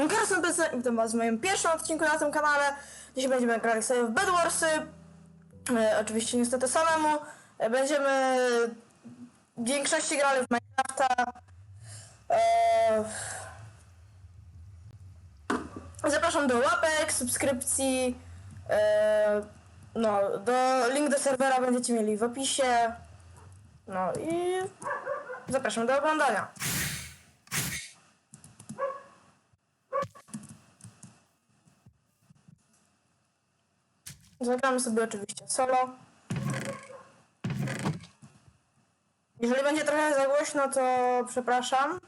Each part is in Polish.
jestem Carson PC i witam was w moim pierwszym odcinku na tym kanale. Dzisiaj będziemy grali sobie w Bedwarsy. E, oczywiście niestety samemu. E, będziemy w większości grali w Minecrafta. E, zapraszam do łapek, subskrypcji. E, no, do, link do serwera będziecie mieli w opisie. No i zapraszam do oglądania. Zagramy sobie oczywiście solo. Jeżeli będzie trochę za głośno, to przepraszam.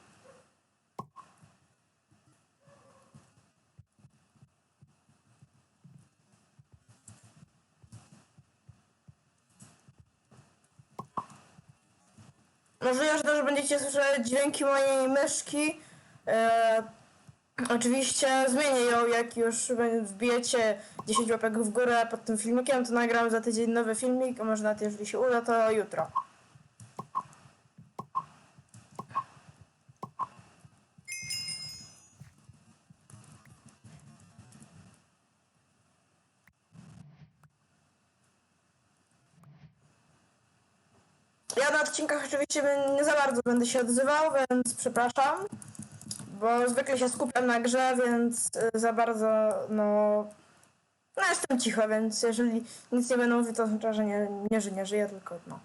Możliwe, że też będziecie słyszeć dźwięki mojej myszki. E, Oczywiście zmienię ją, jak już wbijecie 10 łapek w górę pod tym filmikiem, to nagram za tydzień nowy filmik, a może nawet jeżeli się uda, to jutro. Ja na odcinkach oczywiście nie za bardzo będę się odzywał, więc przepraszam bo zwykle się skupiam na grze, więc y, za bardzo, no, no jestem cicho, więc jeżeli nic nie będę mówił, to oznacza, że nie, nie, że nie żyję, tylko no.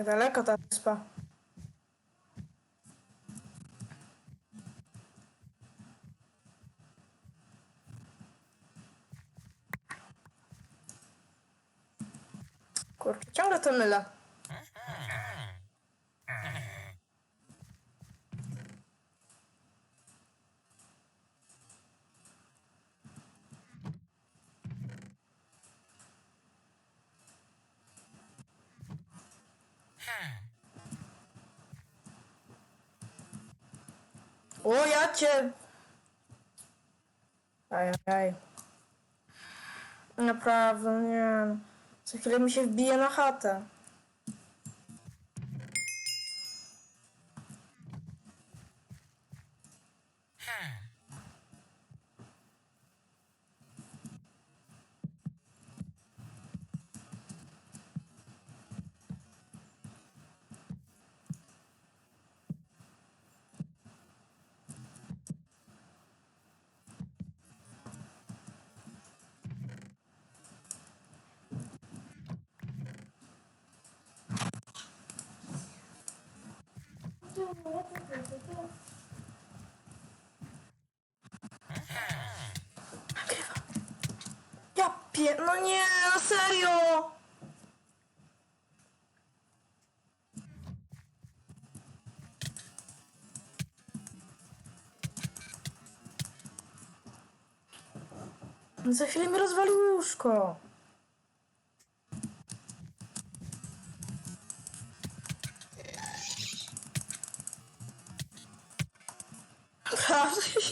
Jak daleko ta wyspa? Kurczę, ciągle to mylę. O, ja cię... Ajajaj. Naprawdę, nie. Co chwilę mi się wbije na chatę. Ja pie... No nie, no serio! Za chwilę mi rozwali łóżko.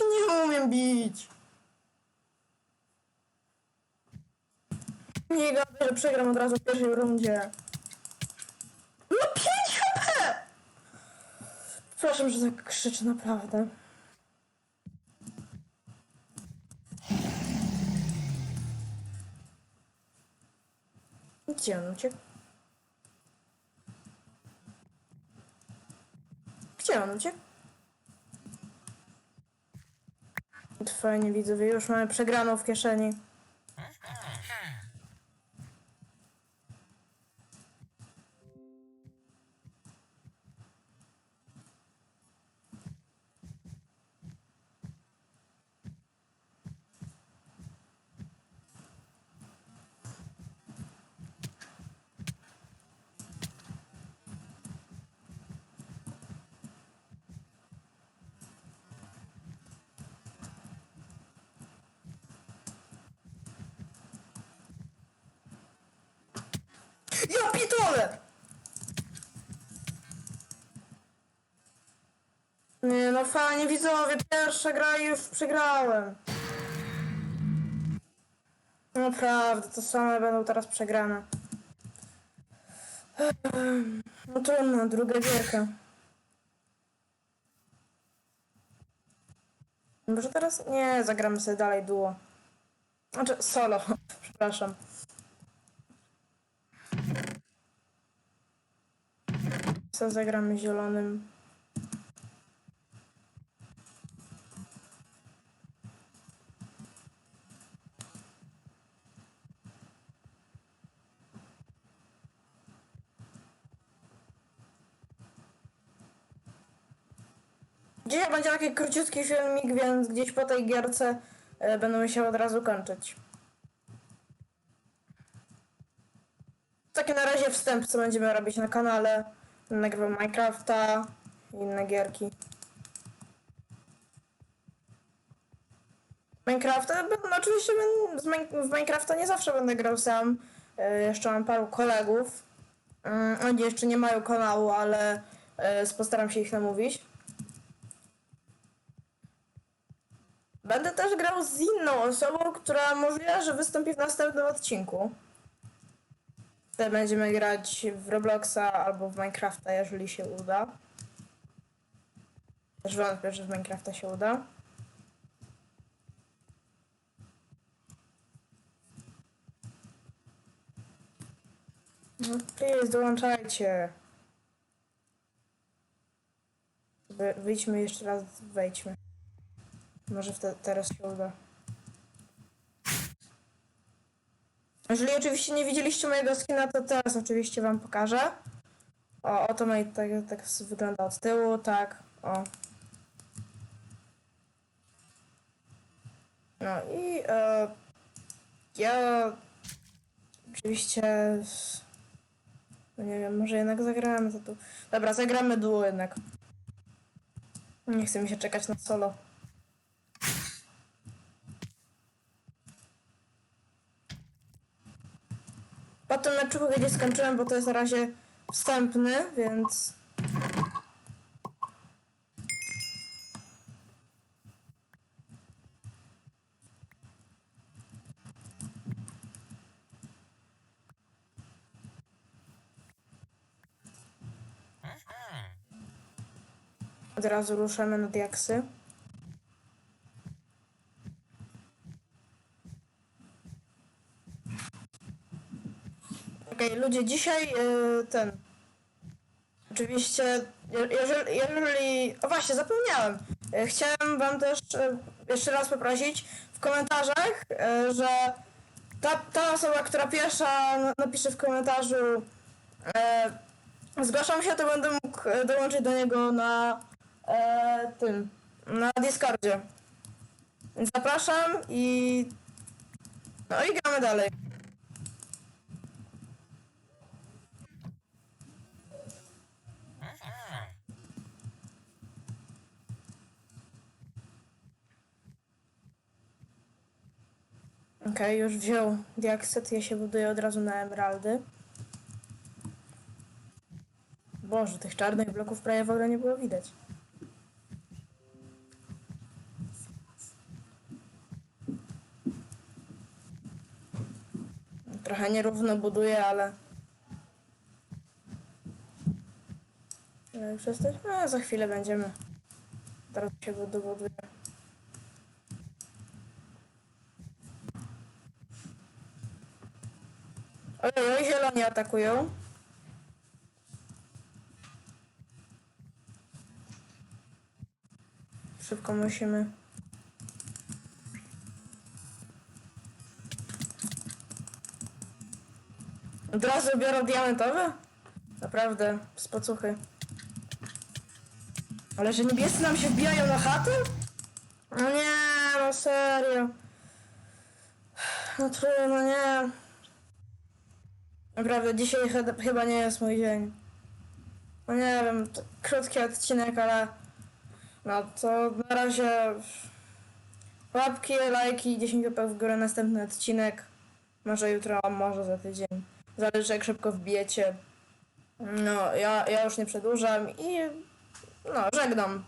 Nie umiem bić. Nie gadaj, że przegram od razu w pierwszej rundzie. No 5 HP! Przepraszam, że tak krzyczę, naprawdę. Gdzie on uciekł? Gdzie on uciekł? Fajnie widzowie, już mamy przegraną w kieszeni. Ja pitole! Nie no fajnie widzowie, pierwsza gra i już przegrałem. Naprawdę, to same będą teraz przegrane. No trudno, druga gierka. Może teraz? Nie, zagramy sobie dalej duo. Znaczy solo, przepraszam. Co zagramy zielonym? Dzisiaj będzie taki króciutki filmik, więc gdzieś po tej gierce e, będę musiał od razu kończyć. Takie na razie wstęp, co będziemy robić na kanale. Nagrywam Minecrafta i inne gierki. Minecrafta, no oczywiście w Minecrafta nie zawsze będę grał sam. E, Jeszcze mam paru kolegów. Mm, Oni jeszcze nie mają kanału, ale e, postaram się ich namówić. Będę też grał z inną osobą, która możliwe, że wystąpi w następnym odcinku. Będziemy grać w Robloxa albo w Minecrafta, jeżeli się uda. Też wątpię, że w Minecrafta się uda. No, please, dołączajcie. Wy- Wyjdźmy jeszcze raz, wejdźmy. Może wtedy, teraz się uda. Jeżeli oczywiście nie widzieliście mojego skina, to teraz oczywiście wam pokażę. O, oto moje tak, tak wygląda od tyłu, tak, o. No i e, ja oczywiście no nie wiem, może jednak zagramy to tu. Dobra, zagramy duo jednak. Nie chce mi się czekać na solo. Po tym meczu gdzie skończyłem, bo to jest na razie wstępny, więc... Od razu ruszamy na diaksy. Okej, ludzie, dzisiaj y, ten. Oczywiście, je- jeżeli, jeżeli. O właśnie, zapomniałem. Y, Chciałem Wam też y, jeszcze raz poprosić w komentarzach, że ta, ta osoba, która pierwsza na- napisze w komentarzu zgłaszam się, to będę mógł dołączyć do niego na e, tym, na Discordzie. Zapraszam i. No i gramy dalej. Okej, już wziął diakset, ja się buduję od razu na emeraldy. Boże, tych czarnych bloków prawie w ogóle nie było widać. Trochę nierówno buduję, ale... Jesteś? A, za chwilę będziemy. Teraz się dobuduję. Ojej, zieloni atakują. Szybko musimy. Od razu biorą diamentowe? Naprawdę, z pocuchy. Ale że niebiescy nam się wbijają na chatę? No nie, no serio. No trudno, nie. Naprawdę, dzisiaj ch- chyba nie jest mój dzień. No nie wiem, krótki odcinek, ale no to na razie łapki, lajki, 10 łapek w górę, następny odcinek. Może jutro, a może za tydzień. Zależy jak szybko wbijecie. No, ja, ja już nie przedłużam i no, żegnam.